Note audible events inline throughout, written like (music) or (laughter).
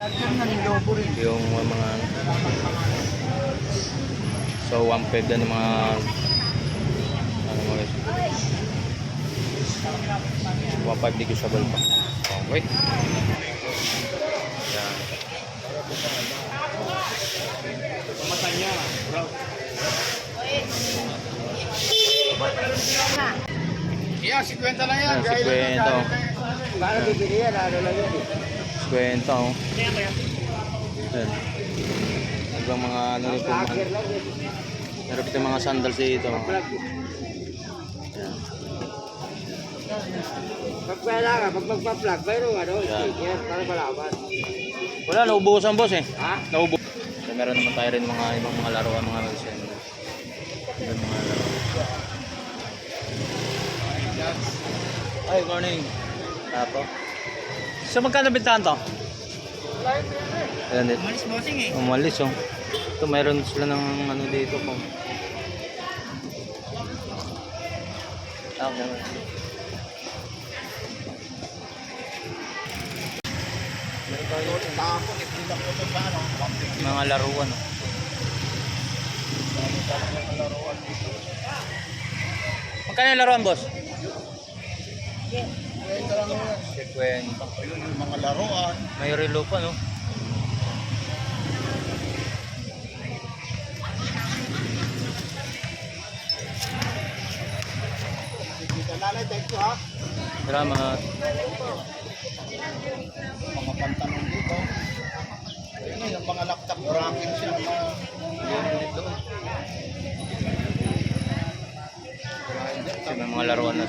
Yung mga So 1.5 yan yung mga ano mga guys. 1.5 negotiable pa. Okay. Yan. Yeah, 50 lang yan. Yan, 50. Para bibili yan, ano lang yan. Kwenta oh. Yan. Hanggang mga ano rin po. yan. Meron pa tayong mga sandals dito. Yan. Pag wala ka, pag magpa-plug, mayroong ano, Yan. sticker para malaman. Wala, naubusan boss eh. Ha? Naubo. So, meron naman tayo rin mga ibang mga laruan, mga medicine. Ibang mga laruan. Ay, morning. Apo. So, magkano bintahan to? Ayan dito. Malis bossing eh. Umalis oh. Ito mayroon sila ng ano dito po. Ah, Okay. Mga laruan. oh. Magkano yung laruan, boss? Sekwento. Yung mga laruan. May relo pa, no? Salamat. Mga pantalon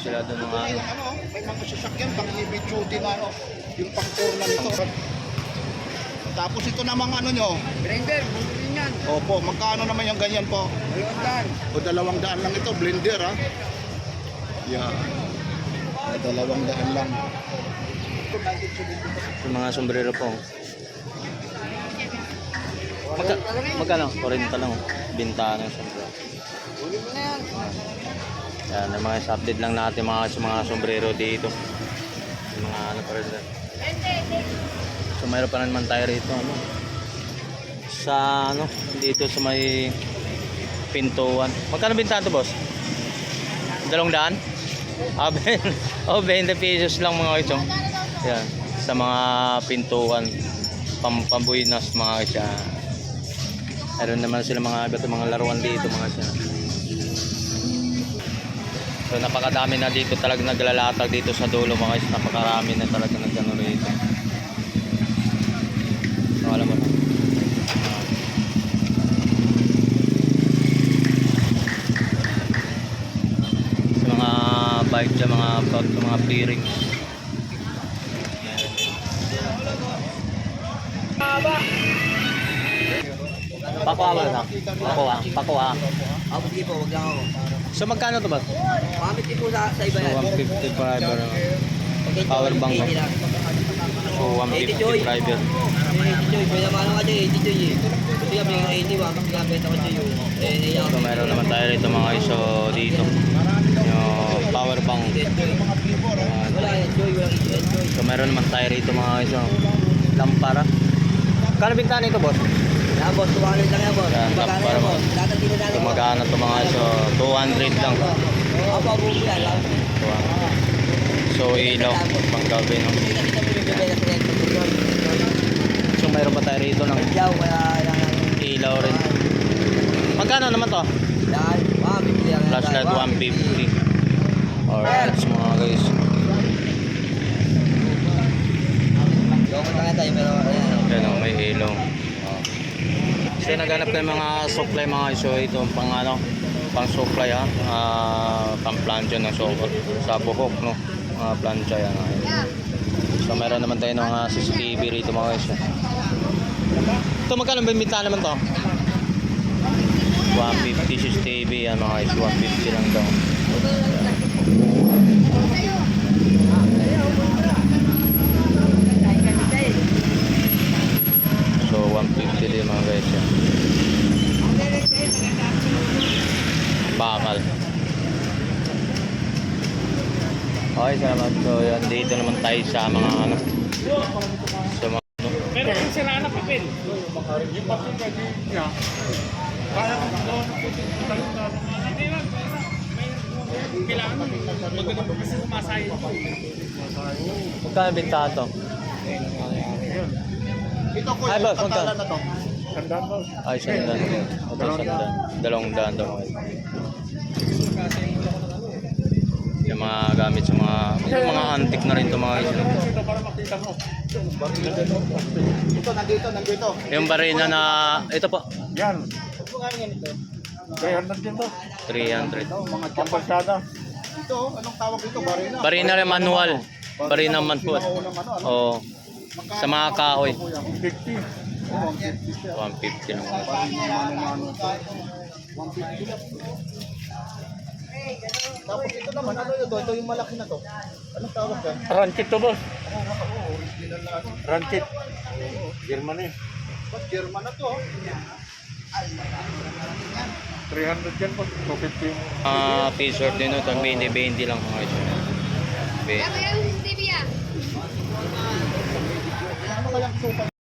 sila doon mga ano. ano, may mga sasakyan pang heavy duty na ano, yung pang tour na nito. Tapos ito namang ano nyo, Blender, bumili yan. opo, magkano naman yung ganyan po? Ayun O dalawang daan lang ito, blender ha. Yan. O, dalawang daan lang. Yung mga sombrero po. Magka, magkano? 40 lang. Bintana ng sombrero. Huli mo na yan. Yan, yung mga update lang natin mga, sa mga sombrero dito. Yung mga ano pa rin. dyan. So mayroon pa naman tayo rito. Ano? Sa ano, dito sa may pintuan. Magkano bintahan to boss? Dalawang daan? Ah, (laughs) oh, 20 pesos lang mga ito. Yan, sa mga pintuan. Pam, mga isya. Meron naman sila mga iba't mga laruan dito mga isya. So napakadami na dito talaga naglalatag dito sa dulo mga guys. Napakarami na talaga nagano rito. So alam mo na. Sa mga bike dyan, mga bag, mga bearing. Pakuha ba na? Pakuha. Pakuha. Ako sige po, wag lang ako. So magkano to ba? Mamit din po sa, sa iba So yan. 150 driver. Okay, power bank, 80 lang. So 150 driver. 80 Joy, pwede naman nga dyan, 80 Joy eh. Kasi kami yung 80 ba, kasi nabenta ko Joy yun. Eh, naiyak So meron naman tayo rito mga iso dito. Yung power bank. Wala yan, Joy, walang yan, Joy. So meron naman tayo rito mga iso. Lampara. Kano bintahan ito boss? Yan, boss, 200 lang yan, boss. Yan, Magkano para yan, mo. boss? Dadating na natin, boss. Gumagana to mga iso. 200 lang. Opo, opo, yan, lang. So ilaw. Panggabi no. Hindi sa rento. So meron pa tayo rito ng Yaw, kaya lang yan. ilaw rin. Magkano naman to? Yan, 150 lang yan. Flashlight 150. Alright mga guys. Yung kanya tayo, pero ayan. Yan may ilaw. So naghanap tayo mga supply mga iso ito pang ano, pang supply ha, Ah, pang plancha ng sofa sa buhok no, mga plancha yan. ah. So meron naman tayo ng mga CCTV rito mga iso. Ito magkano bimita naman to? 150 CCTV yan mga iso, 150 lang daw. So 150 din mga guys yan. Bakal. Okay, salamat. So yan, dito naman tayo sa mga ano. Sa mga ano. sira na papel. Yung papel na di niya. Kaya kung doon ang putin tayo na Hindi lang, may kailangan maganda mo kasi sumasayang mo. Magkano binta to? Ito ko, Ay, yung magkano? na to. Tandaan mo. Ay, sandaan. Okay, sandaan. Dalawang daan daw. Yung mga gamit sa mga yung mga antique na rin to mga guys. Ito para makita mo. Ito, nandito, nandito. Yung barina na ito po Yan. 300 din to. 300. Mga Pampasada. Ito, anong tawag dito? Barina. Barina rin manual. Barina ano, ano? Oo. Sa mga kahoy. 50. Oh, 150 siya. 150 lang. Barina, mano-mano. 150 lang. Tapos ito naman, ano ito? Ito yung malaki na to. Anong tawag dyan? Ranchet to boss. Oo, oo, original na ano. Ranchet. Germany. Ba't German na to? oh? 300 yan po. 250. Ah, p-short din ito. 20-20 lang mga guys. 20. Ano kayang sukat